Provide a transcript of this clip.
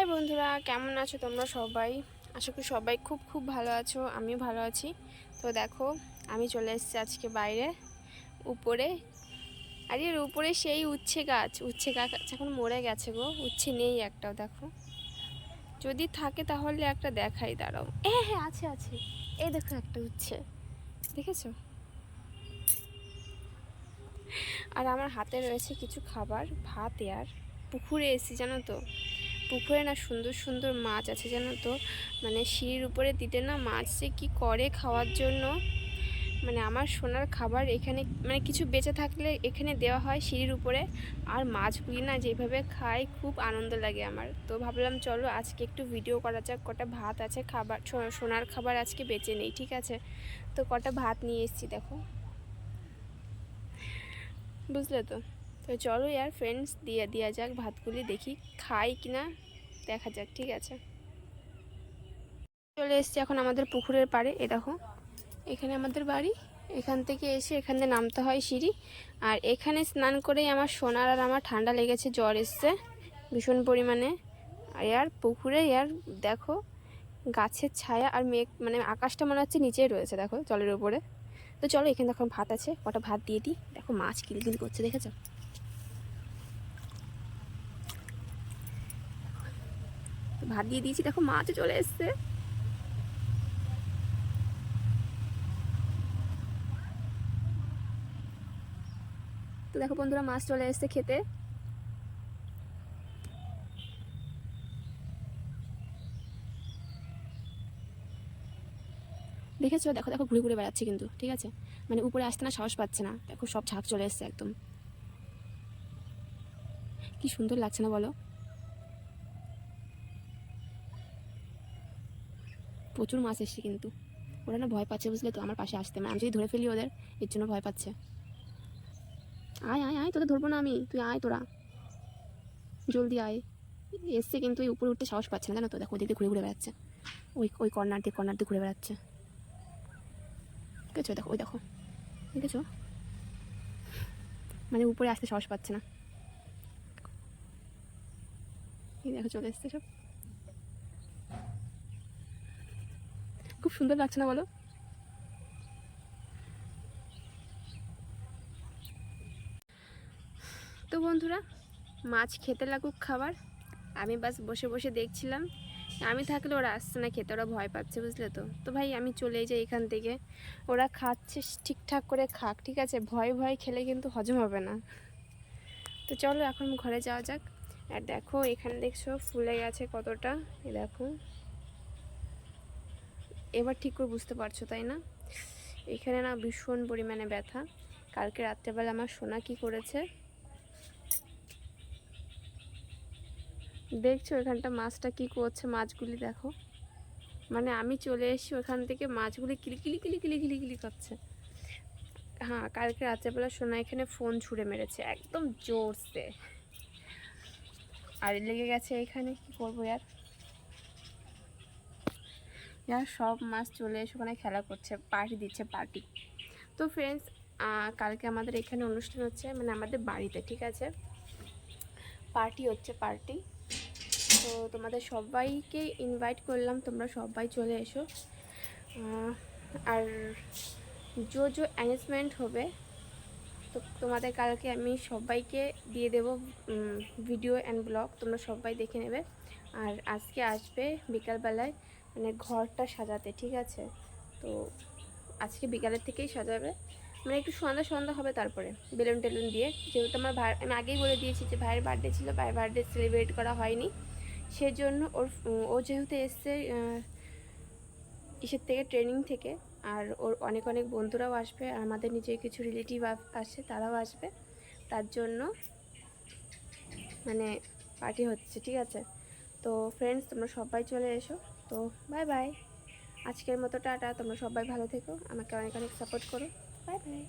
High বন্ধুরা, কেমন আছো তোমরা সবাই? আশা করি সবাই খুব খুব ভালো আছো, আমিও ভালো আছি। তো দেখো, আমি চলে এসেছি আজকে বাইরে, উপরে। আর এর উপরে সেই উচ্ছে গাছ উচ্ছে গাছ এখন মরে গেছে গো, উচ্ছে নেই একটাও, দেখো। যদি থাকে তাহলে একটা দেখাই, দাঁড়াও। এ হ্যাঁ আছে আছে। এই দেখো একটা উচ্ছে, দেখেছ? আর আমার হাতে রয়েছে কিছু খাবার, ভাত, আর পুকুরে এসেছি, জানো তো? পুকুরে না সুন্দর সুন্দর মাছ আছে, জানো তো? মানে সিঁড়ির উপরে দিতে না মাছ যে কী করে খাওয়ার জন্য? মানে আমার সোনার খাবার এখানে মানে কিছু বেঁচে থাকলে এখানে দেওয়া হয় সিঁড়ির উপরে। আর মাছগুলি না যেভাবে খাই খুব আনন্দ লাগে আমার। তো ভাবলাম চলো আজকে একটু ভিডিও করা যাক, কটা ভাত আছে খাবার সোনার খাবার আজকে বেঁচে নেই, ঠিক আছে? তো কটা ভাত নিয়ে এসেছি, দেখো। বুঝলে তো? তো চলো ইয়ার ফ্রেন্ডস দিয়ে দেওয়া যাক, ভাতগুলি দেখি খাই কিনা, দেখা যাক, ঠিক আছে? চলে এসছি এখন আমাদের পুকুরের পাড়ে, এ দেখো। এখানে আমাদের বাড়ি, এখান থেকে এসে এখান নামতে হয় সিঁড়ি। আর এখানে স্নান করেই আমার সোনার আর আমার ঠান্ডা লেগেছে, জ্বর এসছে ভীষণ পরিমাণে। আর ইয়ার পুকুরে, ইয়ার দেখো, গাছের ছায়া আর মেঘ মানে আকাশটা মনে হচ্ছে নিচেই রয়েছে, দেখো, জলের উপরে। তো চলো এখানে দেখো, ভাত আছে, কটা ভাত দিয়ে দিই। দেখো, মাছ কিলকিল করছে, দেখেছ? ভাত দিয়ে দিয়েছি, দেখো মাছও চলে এসছে। তো দেখো বন্ধুরা, মাছ চলে এসছে খেতে। দেখেছ? দেখো দেখো, ঘুরে ঘুরে বেড়াচ্ছে কিন্তু, ঠিক আছে? মানে উপরে আসতে না সাহস পাচ্ছে না। দেখো সব ঝাঁক চলে এসছে একদম। কি সুন্দর লাগছে না বলো? প্রচুর মাছ এসছে কিন্তু। ওরা না ভয় পাচ্ছে বুঝলে তো, আমার পাশে আসতে মানে আমি যদি ধরে ফেলি ওদের, এর জন্য ভয় পাচ্ছে। আয় আয় আয়, তোদের ধরবো না আমি, তুই আয় তোরা। জলদি আয়। এসছে কিন্তু ওই উপরে উঠতে সাহস পাচ্ছে না, জানো তো? দেখো, ওদিকে ঘুরে ঘুরে বেড়াচ্ছে। ওই ওই কর্নার দিয়ে কর্নার দিয়ে ঘুরে বেড়াচ্ছে। দেখেছ? দেখো, ওই দেখো। দেখেছ? মানে উপরে আসতে সাহস পাচ্ছে না। এই দেখো, চলে এসছে সব। খুব সুন্দর লাগছে না বলো? তো বন্ধুরা, মাছ খেতে লাগুক খাবার, আমি বাস বসে বসে দেখছিলাম। আমি থাকলে ওরা আসছে না খেতে, ওরা ভয় পাচ্ছে, বুঝলে তো? তো ভাই, আমি চলেই যাই এখান থেকে। ওরা খাচ্ছে, ঠিকঠাক করে খাক, ঠিক আছে? ভয় ভয় খেলে কিন্তু হজম হবে না। তো চলো, এখন ঘরে যাওয়া যাক। আর দেখো, এখানে দেখছ, ফুলে গেছে কতটা। দেখো। এবার ঠিক করে বুঝতে পারছ, তাই না? এখানে না ভীষণ পরিমাণে ব্যথা। কালকে রাত্রেবেলা আমার সোনা কি করেছে? দেখছ এখানটা মাছটা কি করছে? মাছগুলি দেখো। মানে আমি চলে এসেছি ওখান থেকে, মাছগুলি কিলিকিলি কিলিকিলি কিলিকিলি করছে হ্যাঁ কালকে রাত্রেবেলা সোনা এখানে ফোন ছুঁড়ে মেরেছে, একদম জোরসে। আর লেগে গেছে এখানে, কি করব ইয়ার ইয়ার সব মাছ চলে এসে ওখানে খেলা করছে পার্টি দিচ্ছে পার্টি তো ফ্রেন্ডস কালকে আমাদের এখানে অনুষ্ঠান হচ্ছে মানে আমাদের বাড়িতে, ঠিক আছে? পার্টি হচ্ছে পার্টি তো তোমাদের সবাইকে ইনভাইট করলাম, তোমরা সবাই চলে এসো। আর জো জো অ্যারেঞ্জমেন্ট হবে। তো তোমাদের কালকে আমি সবাইকে দিয়ে দেব ভিডিও অ্যান্ড ব্লগ তোমরা সবাই দেখে নেবে। আর আজকে আসবে বিকালবেলায় মানে ঘরটা সাজাতে, ঠিক আছে? তো আজকে বিকালের থেকেই সাজাবে। মানে একটু সন্ধ্যা সন্ধ্যা হবে তারপরে, বেলুন টেলুন দিয়ে। যেহেতু আমার ভাই, আমি আগেই বলে দিয়েছি যে ভাইয়ের বার্থডে ছিল, ভাইয়ের বার্থডে সেলিব্রেট করা হয়নি। সেজন্য ওর, ও যেহেতু এসছে ইসের থেকে? ট্রেনিং থেকে। আর ওর অনেক অনেক বন্ধুরাও আসবে, আর আমাদের নিজের কিছু রিলেটিভ আসছে তারাও আসবে। তার জন্য মানে পার্টি হচ্ছে, ঠিক আছে? তো ফ্রেন্ডস তোমরা সবাই চলে এসো। তো বাই বাই। আজকের মতো টাটা, তোমরা সবাই ভালো থেকো, আমাকে অনেক অনেক সাপোর্ট করো। Bye bye.